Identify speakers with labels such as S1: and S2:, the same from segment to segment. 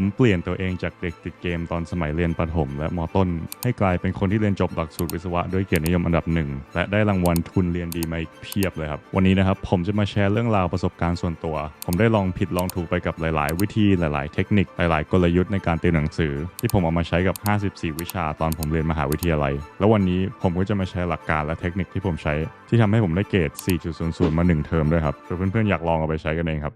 S1: ผมเปลี่ยนตัวเองจากเด็กติดเกมตอนสมัยเรียนประถม และมต้น ให้กลายเป็นคนที่เรียนจบหลักสูตรวิศวะด้วยเกียรตินิยมอันดับหนึ่งและได้รางวัลทุนเรียนดีมาอีกเพียบเลยครับ วันนี้นะครับผมจะมาแชร์เรื่องราวประสบการณ์ส่วนตัว ผมได้ลองผิดลองถูกไปกับหลาย ๆ วิธีหลาย ๆ เทคนิคหลาย ๆ กลยุทธ์ในการเตรียนหนังสือ ที่ผมเอามาใช้กับ 54 วิชาตอนผมเรียนมหาวิทยาลัย แล้ววันนี้ผมก็จะมาแชร์หลักการและเทคนิคที่ผมใช้ ที่ทำให้ผมได้เกรด 4.00 มา1เทอมด้วยครับเพื่อนๆอยากลองเอาไปใช้กันเองครับ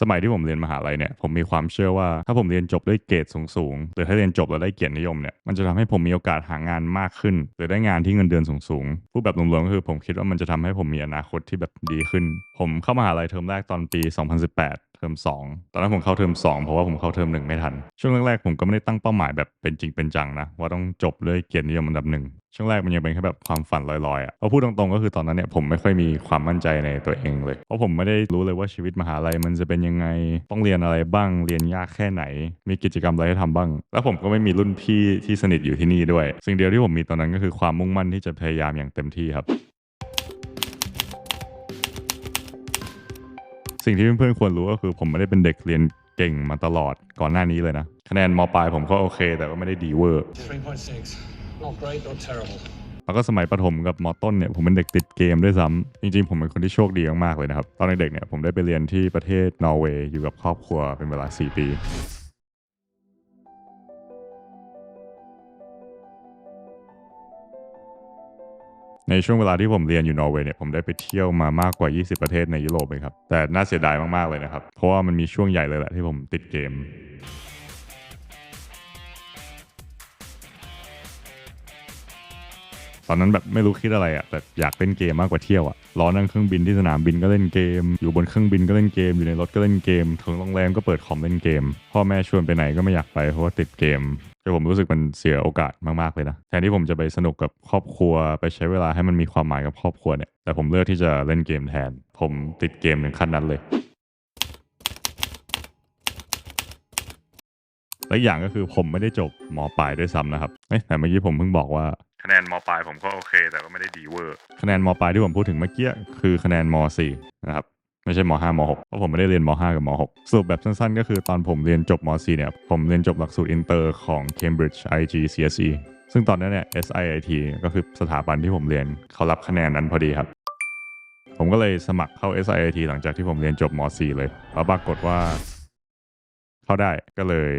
S1: สมัยที่ผมเรียนมหาลัยเนี่ยผมมีความเชื่อว่าถ้าผมเรียนจบด้วยเกรดสูงๆหรือถ้าเรียนจบแล้วได้เกียรตินิยมเนี่ยมันจะทำให้ผมมีโอกาสหางานมากขึ้น หรือได้งานที่เงินเดือนสูงๆพูดแบบรวมๆก็คือผมคิดว่ามันจะทำให้ผมมีอนาคตที่แบบดีขึ้น ผมเข้ามหาลัยเทอมแรกตอนปี 2018 เทอม2 ตอนนั้นผมเข้าเทอม2 เพราะว่าผมเข้าเทอมหนึ่งไม่ทัน ช่วงแรกๆผมก็ไม่ได้ตั้งเป้าหมายแบบเป็นจริงเป็นจังนะ ว่าต้องจบด้วยเกียรตินิยมอันดับหนึ่งช่วงแรกมันยังเป็นแค่แบบความฝันลอยๆอะเพราะพูดตรงๆก็คือตอนนั้นเนี่ยผมไม่ค่อยมีความมั่นใจในตัวเองเลย เพราะผมไม่ได้รู้เลยว่าชีวิตมหาลัยมันจะเป็นยังไง ต้องเรียนอะไรบ้าง เรียนยากแค่ไหน มีกิจกรรมอะไรให้ทำบ้าง แล้วผมก็ไม่มีรุ่นพี่ที่สนิทอยู่ที่นี่ด้วย สิ่งเดียวที่ผมมีตอนนั้นก็คือความมุ่งมั่นที่จะพยายามอย่างเต็มที่ครับ สิ่งที่เพื่อนๆควรรู้ก็คือผมไม่ได้เป็นเด็กเรียนเก่งมาตลอดก่อนหน้านี้เลยนะคะแนนมปลายผมก็โอเค แต่ก็ไม่ได้ดีเวอร์
S2: 3.6. Not great, not terrible.
S1: แล้วก็สมัยประถมกับมต้นเนี่ยผมเป็นเด็กติดเกมด้วยซ้ำจริงๆ ผมเป็นคนที่โชคดีมากๆเลยนะครับ ตอนเด็กๆเนี่ยผมได้ไปเรียนที่ประเทศนอร์เวย์อยู่กับครอบครัวเป็นเวลา 4 ปี ในช่วงเวลาที่ผมเรียนอยู่นอร์เวย์เนี่ยผมได้ไปเที่ยวมามากกว่า 20 ประเทศในยุโรปเลยครับ แต่น่าเสียดายมากๆเลยนะครับ เพราะว่ามันมีช่วงใหญ่เลยแหละที่ผมติดเกม ตอนนั้นแบบไม่รู้คิดอะไรอะ่ะแต่อยากเล่นเกมมากกว่าเที่ยวอะ่ะรอนั่งเครื่องบินที่สนามบินก็เล่นเกม อยู่บนเครื่องบินก็เล่นเกม อยู่ในรถก็เล่นเกม ถึงโรงแรมก็เปิดคอมเล่นเกม พ่อแม่ชวนไปไหนก็ไม่อยากไปเพราะว่าติดเกมแต่ผมรู้สึกมันเสียโอกาสมากๆเลยนะแทนที่ผมจะไปสนุกกับครอบครัวไปใช้เวลาให้มันมีความหมายกับครอบครัวเนี่ยแต่ผมเลือกที่จะเล่นเกมแทน ผมติดเกมถึงขั้นนั้นเลยและอีกอย่างก็คือผมไม่ได้จบมปลายด้วยซ้ำนะครับแต่เมื่อกี้ผมเพิ่งบอกว่า คะแนนมปลายผมก็โอเค แต่ก็ไม่ได้ดีเวอร์ คะแนนมปลายที่ผมพูดถึงเมื่อกี้คือคะแนนม4นะครับไม่ใช่ม5ม6เพราะผมไม่ได้เรียนม5กับม6สรุปแบบสั้นๆ ก็คือตอนผมเรียนจบม4เนี่ย ผมเรียนจบหลักสูตรอินเตอร์ของ Cambridge IG CSE ซึ่งตอนนั้นเนี่ย SIIT ก็คือสถาบันที่ผมเรียนเขารับคะแนนนั้นพอดีครับ ผมก็เลยสมัครเข้า SIIT หลังจากที่ผมเรียนจบม4เลย แล้วปรากฏว่า เข้าได้ก็เลย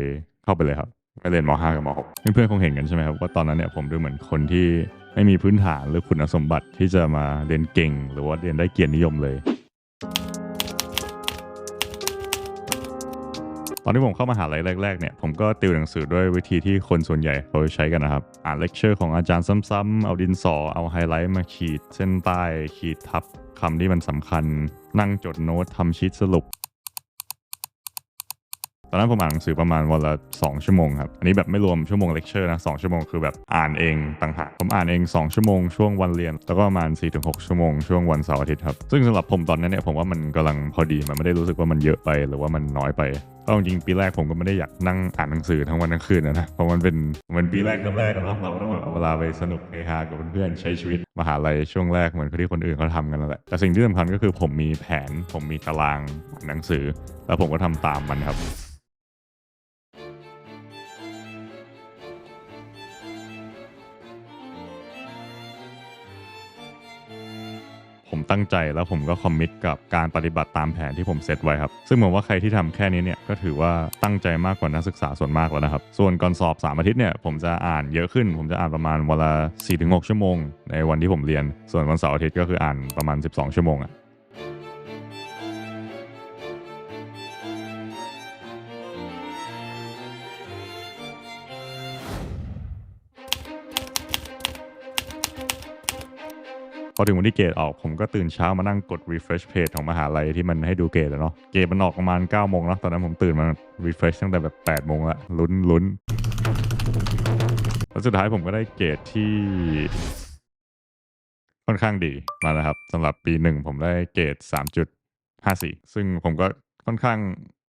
S1: เข้าไปเลยครับ ไปเรียนม .5 กับม .6 เพื่อนๆคงเห็นกันใช่ไหมครับว่าตอนนั้นเนี่ยผมดูเหมือนคนที่ไม่มีพื้นฐานหรือคุณสมบัติที่จะมาเรียนเก่ง หรือว่าเรียนได้เกียรตินิยมเลย ตอนที่ผมเข้ามหาลัยแรกๆเนี่ยผมก็ติวหนังสือด้วยวิธีที่คนส่วนใหญ่เขาใช้กันนะครับ อ่านเลคเชอร์ของอาจารย์ซ้ำๆเอาดินสอเอาไฮไลท์มาขีด เส้นใต้ขีดทับคำที่มันสำคัญ นั่งจดโน้ตทำชีตสรุป ตอนนั้นผมอ่านหนังสือประมาณวันละ2ชั่วโมงครับ อันนี้แบบไม่รวมชั่วโมงเลคเชอร์นะ2ชั่วโมงคือแบบอ่านเองต่างหากผมอ่านเอง 2 ชั่วโมงช่วงวันเรียน แล้วก็ประมาณ 4-6 ชั่วโมงช่วงวันเสาร์อาทิตย์ครับ ซึ่งสำหรับผมตอนนั้นเนี่ยผมว่ามันกำลังพอดีมันไม่ได้รู้สึกว่ามันเยอะไปหรือว่ามันน้อยไปก็จริงปีแรกผมก็ไม่ได้อยากนั่งอ่านหนังสือทั้งวันทั้งคืนนะเพราะมันเป็นมันปีแรกกับแรกนะเราต้องแบบเอาเวลาไปสนุกเฮฮากับเพื่อนๆใช้ชีวิตมหาลัยช่วงแรกเหมือนที่คนอื่นเขาทำกันนั่นแหละแต่สิ่งที่สำคัญก็คือผมมีแผน ผมมีตารางหนังสือ แล้วผมก็ทำตามมันครับ ตั้งใจแล้วผมก็คอมมิตกับการปฏิบัติตามแผนที่ผมเซตไว้ครับ ซึ่งผมว่าใครที่ทำแค่นี้เนี่ยก็ถือว่าตั้งใจมากกว่านักศึกษาส่วนมากแล้วนะครับ ส่วนก่อนสอบ 3 อาทิตย์เนี่ยผมจะอ่านเยอะขึ้น ผมจะอ่านประมาณเวลา4-6 ชั่วโมง ในวันที่ผมเรียน ส่วนวันเสาร์อาทิตย์ก็คืออ่านประมาณ 12 ชั่วโมงอะ พอถึงวันที่เกรดออกผมก็ตื่นเช้ามานั่งกด refresh page ของมหาลัยที่มันให้ดูเกรดอะเนาะเกรดมันออกประมาณ9โมงแล้วตอนนั้นผมตื่นมา refresh ตั้งแต่แบบ8โมงละลุ้นลุ้นแล้วสุดท้ายผมก็ได้เกรดที่ค่อนข้างดีมาแล้วครับสำหรับปีหนึ่งผมได้เกรด3.54 ซึ่งผมก็ค่อนข้าง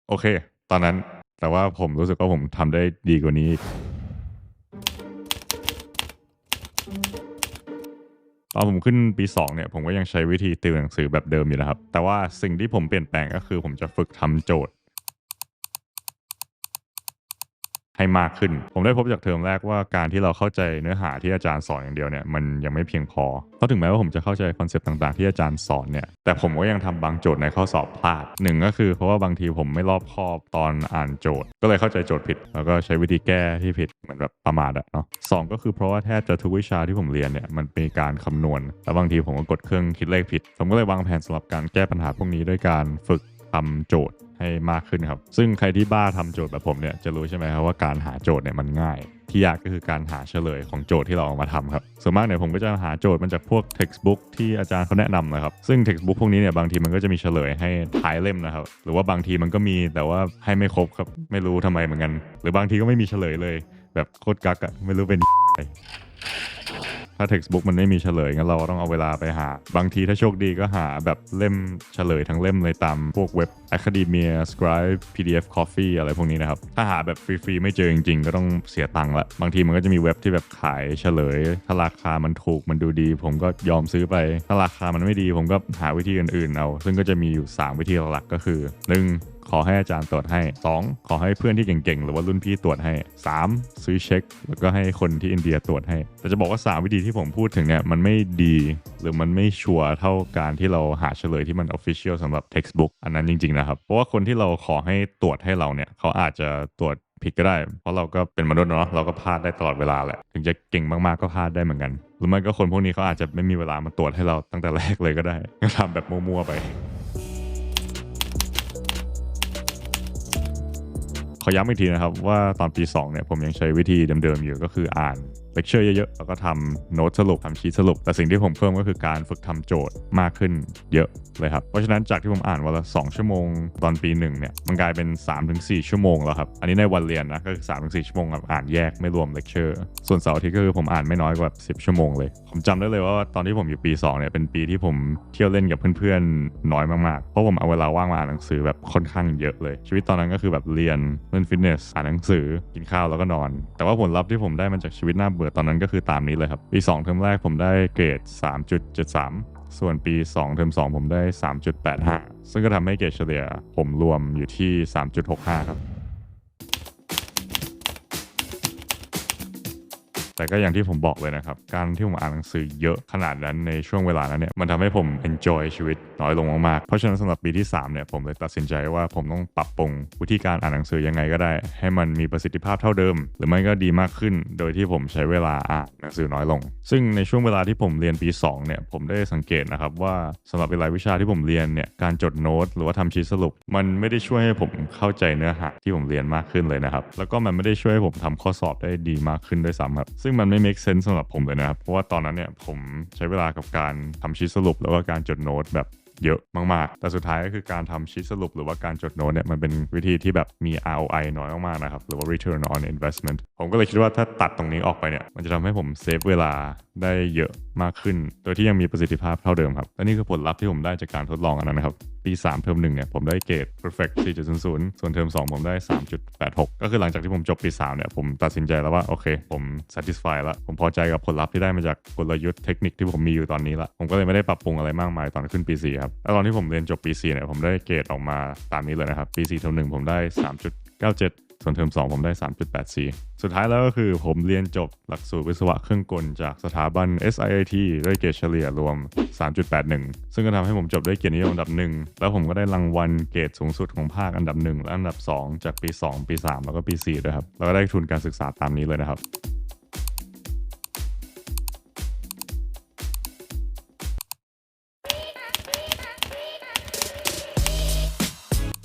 S1: โอเค ตอนนั้นแต่ว่าผมรู้สึกว่าผมทำได้ดีกว่านี้ อีกตอนผมขึ้นปี2เนี่ยผมก็ยังใช้วิธีติวหนังสือแบบเดิมอยู่นะครับ แต่ว่าสิ่งที่ผมเปลี่ยนแปลงก็คือผมจะฝึกทำโจทย์ ให้มากขึ้น ผมได้พบจากเทอมแรกว่าการที่เราเข้าใจเนื้อหาที่อาจารย์สอนอย่างเดียวเนี่ยมันยังไม่เพียงพอเพราะถึงแม้ว่าผมจะเข้าใจคอนเซปต์ต่างๆ ที่อาจารย์สอนเนี่ยแต่ผมก็ยังทำบางโจทย์ในข้อสอบพลาดหนึ่งก็คือเพราะว่าบางทีผมไม่รอบคอบตอนอ่านโจทย์ ก็เลยเข้าใจโจทย์ผิด แล้วก็ใช้วิธีแก้ที่ผิดเหมือนแบบประมาทอะเนาะสองก็คือเพราะว่าแทบจะทุกวิชาที่ผมเรียนเนี่ยมันเป็นการคำนวณแล้วบางทีผมก็กดเครื่องคิดเลขผิด ผมก็เลยวางแผนสำหรับการแก้ปัญหาพวกนี้ด้วยการฝึกทำโจทย์ ให้มากขึ้นครับ ซึ่งใครที่บ้าทำโจทย์แบบผมเนี่ยจะรู้ใช่ไหมครับว่าการหาโจทย์เนี่ยมันง่าย ที่ยากก็คือการหาเฉลยของโจทย์ที่เราเอามาทำครับ ส่วนมากเนี่ยผมก็จะหาโจทย์มาจากพวก textbook ที่อาจารย์เขาแนะนำนะครับ ซึ่ง textbook พวกนี้เนี่ยบางทีมันก็จะมีเฉลยให้ท้ายเล่มนะครับ หรือว่าบางทีมันก็มีแต่ว่าให้ไม่ครบครับ ไม่รู้ทำไมเหมือนกัน หรือบางทีก็ไม่มีเฉลยเลย แบบโคตรกักอะไม่รู้เป็นอะไร ถ้า textbook มันไม่มีเฉลยงั้นเราต้องเอาเวลาไปหา บางทีถ้าโชคดีก็หาแบบเล่มเฉลยทั้งเล่มเลยตามพวกเว็บ Academia Scribe PDF Coffee อะไรพวกนี้นะครับ ถ้าหาแบบฟรีๆ ไม่เจอจริงๆ ก็ต้องเสียตังค์ละ บางทีมันก็จะมีเว็บที่แบบขายเฉลย ถ้าราคามันถูกมันดูดี ผมก็ยอมซื้อไป ถ้าราคามันไม่ดีผมก็หาวิธีอื่นๆเอา ซึ่งก็จะมีอยู่ 3 วิธีหลักๆก็คือ 1. ขอให้อาจารย์ตรวจให้ 2. ขอให้เพื่อนที่เก่งๆ หรือว่ารุ่นพี่ตรวจให้ 3. ซื้อเช็ค แล้วก็ให้คนที่อินเดียตรวจให้ แต่จะบอกว่า 3 วิธีที่ผมพูดถึงเนี่ยมันไม่ดีหรือมันไม่ชัวร์เท่าการที่เราหาเฉลยที่มัน official สำหรับ textbook อันนั้นจริงๆนะครับ เพราะว่าคนที่เราขอให้ตรวจให้เราเนี่ยเขาอาจจะตรวจผิดก็ได้ เพราะเราก็เป็นมนุษย์เนาะเราก็พลาดได้ตลอดเวลาแหละ ถึงจะเก่งมากๆก็พลาดได้เหมือนกัน หรือไม่ก็คนพวกนี้เขาอาจจะไม่มีเวลามาตรวจให้เราตั้งแต่แรกเลยก็ได้ก็ทำแบบมั่วๆไป ขอย้ำอีกทีนะครับว่าตอนปี 2เนี่ยผมยังใช้วิธีเดิมๆอยู่ก็คืออ่าน เลคเชอร์เยอะๆ แล้วก็ทำโน้ตสรุปทำชีทสรุป แต่สิ่งที่ผมเพิ่มก็คือการฝึกทำโจทย์มากขึ้นเยอะเลยครับ เพราะฉะนั้นจากที่ผมอ่านวันละ 2 ชั่วโมงตอนปีหนึ่งเนี่ย มันกลายเป็น 3-4 ชั่วโมงแล้วครับ อันนี้ในวันเรียนนะก็คือ3-4 ชั่วโมงครับอ่านแยกไม่รวมเลคเชอร์ ส่วนเสาร์อาทิตย์ก็คือผมอ่านไม่น้อยกว่า 10 ชั่วโมงเลย ผมจำได้เลยว่าตอนที่ผมอยู่ปี2เนี่ยเป็นปีที่ผมเที่ยวเล่นกับเพื่อนๆน้อยมากๆ เพราะผมเอาเวลาว่างมาอ่านหนังสือแบบค่อนข้างเยอะเลย ชีวิตตอนนั้นก็คือแบบเรียนเล่นฟิตเนสอ่านหนังสือกินข้าวแล้วก็นอน แต่ว่าผลลัพธ์ที่ผมได้มาจากชีวิตน่าเบื่อตอนนั้นก็คือตามนี้เลยครับ ปี 2 เทอมแรกผมได้เกรด 3.73 ส่วนปี 2 เทอม 2 ผมได้ 3.85 ซึ่งก็ทำให้เกรดเฉลี่ยผมรวมอยู่ที่ 3.65 ครับ แต่ก็อย่างที่ผมบอกเลยนะครับ การที่ผมอ่านหนังสือเยอะขนาดนั้นในช่วงเวลานั้นเนี่ยมันทำให้ผม enjoy ชีวิตน้อยลงมากๆ เพราะฉะนั้นสำหรับปีที่3เนี่ยผมเลยตัดสินใจว่าผมต้องปรับปรุงวิธีการอ่านหนังสือยังไงก็ได้ ให้มันมีประสิทธิภาพเท่าเดิม หรือไม่ก็ดีมากขึ้น โดยที่ผมใช้เวลาอ่านหนังสือน้อยลง ซึ่งในช่วงเวลาที่ผมเรียนปี2เนี่ยผมได้สังเกตนะครับว่าสำหรับหลายวิชาที่ผมเรียนเนี่ยการจดโน้ตหรือว่าทำชีสรุป มันไม่ได้ช่วยให้ผมเข้าใจเนื้อหาที่ผมเรียนมากขึ้นเลยนะครับแล้วก็มันไม่ได้ช่วยให้ผมทำข้อสอบได้ดีมากขึ้นด้วยซ้ำครับซึ่งมันไม่ make sense สำหรับผมเลยนะครับ เพราะว่าตอนนั้นเนี่ยผมใช้เวลากับการทำชีทสรุป แล้วก็การจดโน้ตแบบเยอะมาก ๆ แต่สุดท้ายก็คือการทำชีทสรุปหรือว่าการจดโน้ตเนี่ยมันเป็นวิธีที่แบบมี ROI น้อยมาก ๆ นะครับ หรือว่า return on investment ผมก็เลยคิดว่าถ้าตัดตรงนี้ออกไปเนี่ย มันจะทำให้ผมเซฟเวลาได้เยอะมากขึ้น โดยที่ยังมีประสิทธิภาพเท่าเดิมครับ และนี่คือผลลัพธ์ที่ผมได้จากการทดลองอันนั้นนะครับ ปี3เทอม1เนี่ยผมได้เกรด perfect 4.00 ส่วนเทอม2 ผมได้ 3.86 ก็คือหลังจากที่ผมจบปี3เนี่ยผมตัดสินใจแล้วว่าโอเค ผม satisfy แล้วผมพอใจกับผลลัพธ์ที่ได้มาจากกลยุทธ์เทคนิคที่ผมมีอยู่ตอนนี้ละผมก็เลยไม่ได้ปรับปรุงอะไรมากมายตอนขึ้นปี4ครับแล้วตอนที่ผมเรียนจบปี4เนี่ยผมได้เกรดออกมาตามนี้เลยนะครับปี4เทอม1ผมได้ 3.97 วนเทอม2 ผมได้ 3.84 สุดท้ายแล้วก็คือผมเรียนจบหลักสูตรวิศวะเครื่องกลจากสถาบัน SIIT ด้วยเกรดเฉลี่ยรวม 3.81 ซึ่งก็ทำให้ผมจบด้วยเกียรตินิยมอันดับหนึ่งแล้วผมก็ได้รางวัลเกรดสูงสุดของภาคอันดับหนึ่งและอันดับ 2 จากปี 2 ปี 3 แล้วก็ปี 4 ด้วยครับ แล้วก็ได้ทุนการศึกษาตามนี้เลยนะครับ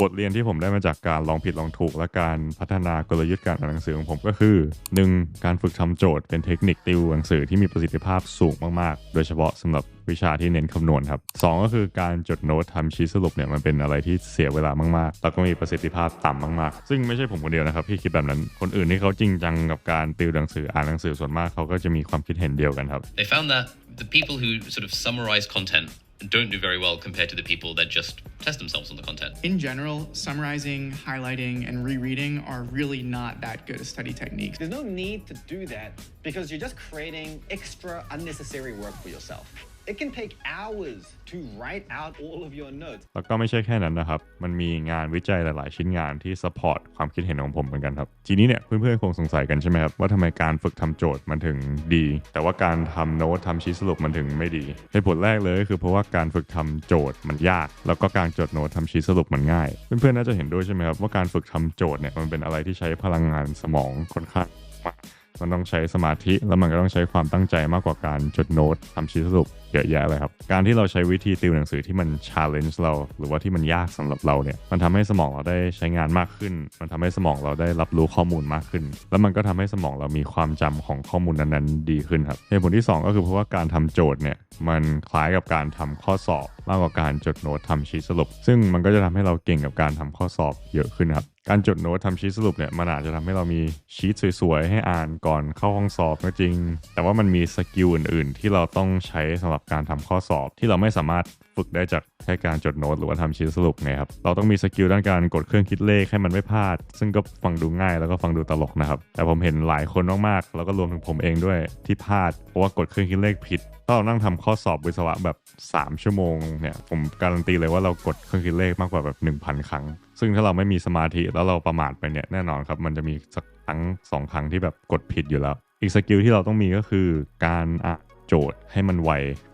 S1: บทเรียนที่ผมได้มาจากการลองผิดลองถูก และการพัฒนากลยุทธ์การอ่านหนังสือของผมก็คือ 1. การฝึกทำโจทย์เป็นเทคนิคติวหนังสือที่มีประสิทธิภาพสูงมากๆ โดยเฉพาะสำหรับวิชาที่เน้นคำนวณครับ 2 ก็คือการจดโน้ตทำชีทสรุปเนี่ยมันเป็นอะไรที่เสียเวลามากๆ แล้วก็มีประสิทธิภาพต่ำมากๆ ซึ่งไม่ใช่ผมคนเดียวนะครับที่คิดแบบนั้น คนอื่นที่เขาจริงจังกับการติวหนังสืออ่านหนังสือส่วนมากเขาก็จะมีความคิดเห็นเดียวกันครับ
S3: They found that the people who sort of summarize content don't do very well compared to the people that just test themselves on the content.
S4: In general, summarizing, highlighting, and rereading are really not that good a study techniques.
S5: There's no need to do that because you're just creating extra unnecessary work for yourself. It can take hours to write out all of your notes.
S1: แล้วก็ไม่ใช่แค่นั้นนะครับ มันมีงานวิจัยหลาย ๆ ชิ้นงานที่สปอร์ตความคิดเห็นของผมเหมือนกันครับ ทีนี้เนี่ยเพื่อน ๆ คงสงสัยกันใช่ไหมครับ ว่าทำไมการฝึกทำโจทย์มันถึงดี แต่ว่าการทำโน้ตทำชี้สรุปมันถึงไม่ดีเหตุผลแรกเลยก็คือเพราะว่าการฝึกทำโจทย์มันยาก แล้วก็การจดโน้ตทำชี้สรุปมันง่าย เพื่อน ๆ น่าจะเห็นด้วยใช่ไหมครับว่าการฝึกทำโจทย์เนี่ยมันเป็นอะไรที่ใช้พลังงานสมองค่อนข้างมากมันต้องใช้สมาธิแล้วมันก็ต้องใช้ความตั้งใจมากกว่าการจดโน้ตทำชี้สรุป เยอะแยะเลยครับ การที่เราใช้วิธีติวหนังสือที่มัน challenge เรา หรือว่าที่มันยากสำหรับเราเนี่ยมันทำให้สมองเราได้ใช้งานมากขึ้น มันทำให้สมองเราได้รับรู้ข้อมูลมากขึ้น แล้วมันก็ทำให้สมองเรามีความจำของข้อมูลนั้นๆดีขึ้นครับเหตุผลที่สองก็คือเพราะว่าการทำโจทย์เนี่ยมันคล้ายกับการทำข้อสอบมากกว่าการจดโน้ตทำชี้สรุป ซึ่งมันก็จะทำให้เราเก่งกับการทำข้อสอบเยอะขึ้นครับการจดโน้ตทำชีทสรุปเนี่ยมันอาจจะทำให้เรามีชีตสวยๆ ให้อ่านก่อนเข้าห้องสอบก็จริง แต่ว่ามันมีสกิลอื่นๆ ที่เราต้องใช้สำหรับการทำข้อสอบที่เราไม่สามารถฝึกได้จากแค่การจดโน้ตหรือว่าทำชีทสรุปไงครับ เราต้องมีสกิลด้านการกดเครื่องคิดเลขให้มันไม่พลาด ซึ่งก็ฟังดูง่ายแล้วก็ฟังดูตลกนะครับ แต่ผมเห็นหลายคนมากๆ แล้วก็รวมถึงผมเองด้วยที่พลาด เพราะว่ากดเครื่องคิดเลขผิดถ้าเรานั่งทำข้อสอบวิศวะแบบ 3 ชั่วโมงเนี่ยผมการันตีเลยว่าเรากดเครื่องคิดเลขมากกว่าแบบ 1,000 ครั้ง ซึ่งถ้าเราไม่มีสมาธิแล้วเราประมาทไปเนี่ยแน่นอนครับมันจะมีสักครั้งสองครั้งที่แบบกดผิดอยู่แล้ว อีกสกิลที่เราต้องมีก็คือการอ่าน โจทย์ให้มันไว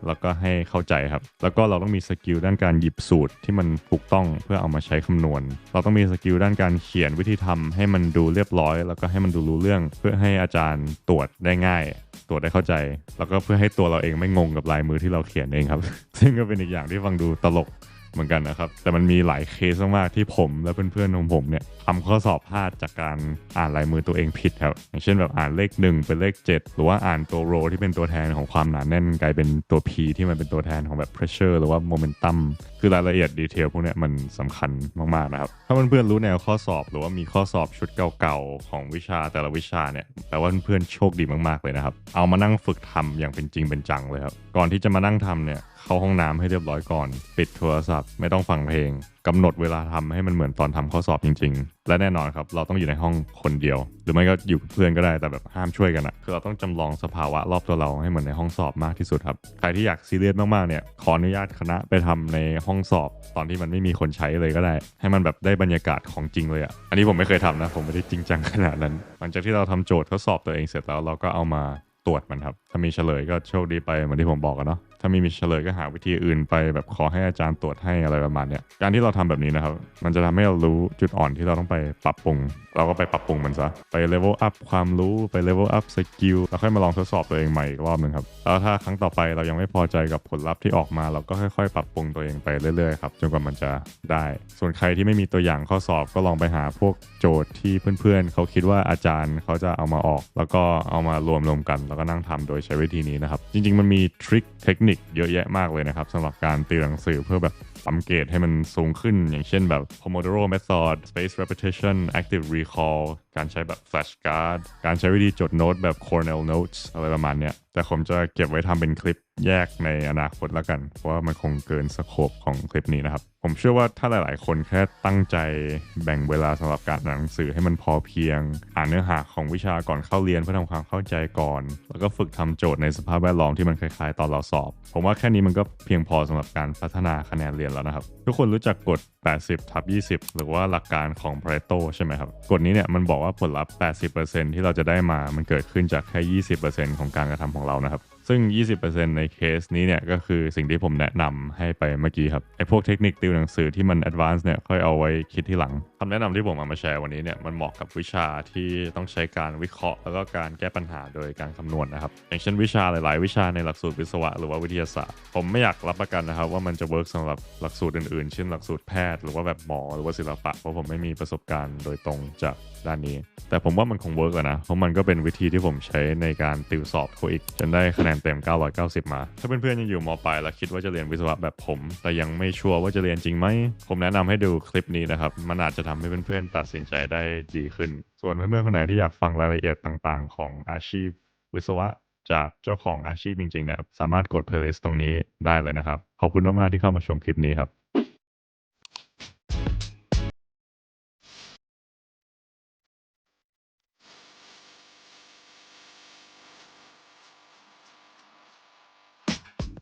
S1: แล้วก็ให้เข้าใจครับ แล้วก็เราต้องมีสกิลด้านการหยิบสูตรที่มันถูกต้องเพื่อเอามาใช้คำนวณ เราต้องมีสกิลด้านการเขียนวิธีทำให้มันดูเรียบร้อย แล้วก็ให้มันดูรู้เรื่อง เพื่อให้อาจารย์ตรวจได้ง่ายตรวจได้เข้าใจ แล้วก็เพื่อให้ตัวเราเองไม่งงกับลายมือที่เราเขียนเองครับ ซึ่งก็เป็นอีกอย่างที่ฟังดูตลก เหมือนกันนะครับ แต่มันมีหลายเคสมากๆที่ผมและเพื่อนๆของผมเนี่ยทำข้อสอบพลาดจากการอ่านลายมือตัวเองผิดครับ อย่างเช่นแบบอ่านเลข 1 เป็นเลข 7 หรือว่าอ่านตัวโรที่เป็นตัวแทนของความหนาแน่นกลายเป็นตัว P ที่มันเป็นตัวแทนของแบบ pressure หรือว่า momentum คือรายละเอียดดีเทลพวกเนี้ยมันสำคัญมากๆนะครับ ถ้าเพื่อนๆรู้แนวข้อสอบหรือว่ามีข้อสอบชุดเก่าๆของวิชาแต่ละวิชาเนี่ยแปลว่าเพื่อนๆโชคดีมากๆเลยนะครับ เอามานั่งฝึกทำอย่างเป็นจริงเป็นจังเลยครับ ก่อนที่จะมานั่งทำเนี่ยเข้าห้องน้ำให้เรียบร้อยก่อน ปิดโทรศัพท์ไม่ต้องฟังเพลงกำหนดเวลาทำให้มันเหมือนตอนทำข้อสอบจริง ๆ และแน่นอนครับ เราต้องอยู่ในห้องคนเดียว หรือไม่ก็อยู่กับเพื่อนก็ได้แต่แบบห้ามช่วยกันอะคือเราต้องจำลองสภาวะรอบตัวเราให้เหมือนในห้องสอบมากที่สุดครับใครที่อยากซีเรียสมากๆเนี่ยขออนุญาตคณะไปทำในห้องสอบ ตอนที่มันไม่มีคนใช้เลยก็ได้ ให้มันแบบได้บรรยากาศของจริงเลยอะอันนี้ผมไม่เคยทำนะผมไม่ได้จริงจังขนาดนั้น หลังจากที่เราทำโจทย์ทดสอบตัวเองเสร็จแล้วเราก็เอามาตรวจมันครับถ้ามีเฉลยก็โชคดีไปเหมือนที่ผมบอกกันเนาะ ถ้าไม่มีเฉลยก็หาวิธีอื่นไป แบบขอให้อาจารย์ตรวจให้อะไรประมาณเนี้ยการที่เราทำแบบนี้นะครับ มันจะทำให้เรารู้จุดอ่อนที่เราต้องไปปรับปรุง เราก็ไปปรับปรุงมันซะ ไปเลเวลอัพความรู้ไปเลเวลอัพสกิลแล้วค่อยมาลองทดสอบตัวเองใหม่อีกรอบหนึ่งครับ แล้วถ้าครั้งต่อไปเรายังไม่พอใจกับผลลัพธ์ที่ออกมา เราก็ค่อยๆ ปรับปรุงตัวเองไปเรื่อยๆครับจนกว่ามันจะได้ ส่วนใครที่ไม่มีตัวอย่างข้อสอบก็ลองไปหาพวกโจทย์ที่เพื่อนๆ เขาคิดว่าอาจารย์เขาจะเอามาออก แล้วก็เอามารวมรวมๆกัน แล้วก็นั่งทำโดยใช้วิธีนี้นะครับจริง ๆ มันมีทริคเทคนิคเยอะแยะมากเลยนะครับสำหรับการตีหนังสือเพื่อแบบปั๊มเกรดให้มันสูงขึ้น อย่างเช่นแบบ Pomodoro Method Space Repetition Active Recall การใช้แบบ Flashcard การใช้วิธีจดโน้ตแบบ Cornell Notes อะไรประมาณเนี้ยแต่ผมจะเก็บไว้ทำเป็นคลิป แยกในอนาคตแล้วกัน เพราะว่ามันคงเกินสโคปของคลิปนี้นะครับ ผมเชื่อว่าถ้าหลาย ๆ คนแค่ตั้งใจแบ่งเวลาสำหรับการอ่านหนังสือให้มันพอเพียง อ่านเนื้อหาของวิชาก่อนเข้าเรียนเพื่อทำความเข้าใจก่อน แล้วก็ฝึกทำโจทย์ในสภาพแวดล้อมที่มันคล้าย ๆ ตอนเราสอบ ผมว่าแค่นี้มันก็เพียงพอสำหรับการพัฒนาคะแนนเรียนแล้วนะครับ ทุกคนรู้จักกฎ 80ทับ20 หรือว่าหลักการของ Pareto ใช่ไหมครับกฎนี้เนี่ยมันบอกว่าผลลัพธ์ 80%ที่เราจะได้มามันเกิดขึ้นจากแค่ 20%ของการกระทำของเรานะครับ ซึ่ง 20%ในเคสนี้เนี่ยก็คือสิ่งที่ผมแนะนำให้ไปเมื่อกี้ครับไอ้พวกเทคนิคติวหนังสือที่มัน advanced เนี่ยค่อยเอาไว้คิดที่หลัง คำแนะนำที่ผมเอามาแชร์วันนี้เนี่ยมันเหมาะกับวิชาที่ต้องใช้การวิเคราะห์ แล้วก็การแก้ปัญหาโดยการคำนวณนะครับ อย่างเช่นวิชาหลาย ๆ วิชาในหลักสูตรวิศวะหรือว่าวิทยาศาสตร์ ผมไม่อยากรับประกันนะครับ ว่ามันจะเวิร์กสำหรับหลักสูตรอื่น ๆ เช่นหลักสูตรแพทย์หรือว่าแบบหมอหรือว่าศิลปะเพราะผมไม่มีประสบการณ์โดยตรงจากด้านนี้ แต่ผมว่ามันคงเวิร์กอะนะเพราะมันก็เป็นวิธีที่ผมใช้ในการติวสอบโคอีกจนได้คะแนนเต็ม 990 มา ถ้าเพื่อนๆยังอยู่มปลายแล้วคิดว่าจะเรียนวิศวะแบบผม แต่ยังไม่ชัวร์ว่าจะเรียนจริงไหมผมแนะนำให้ดูคลิปนี้นะครับมันอาจจะทำให้เพื่อนๆตัดสินใจได้ดีขึ้น ส่วนเพื่อนๆคนไหนที่อยากฟังรายละเอียดต่างๆ ของอาชีพวิศวะจากเจ้าของอาชีพจริงๆเนี่ยสามารถกด playlist ตรงนี้ได้เลยนะครับ ขอบคุณมากๆที่เข้ามาชมคลิปนี้ครับ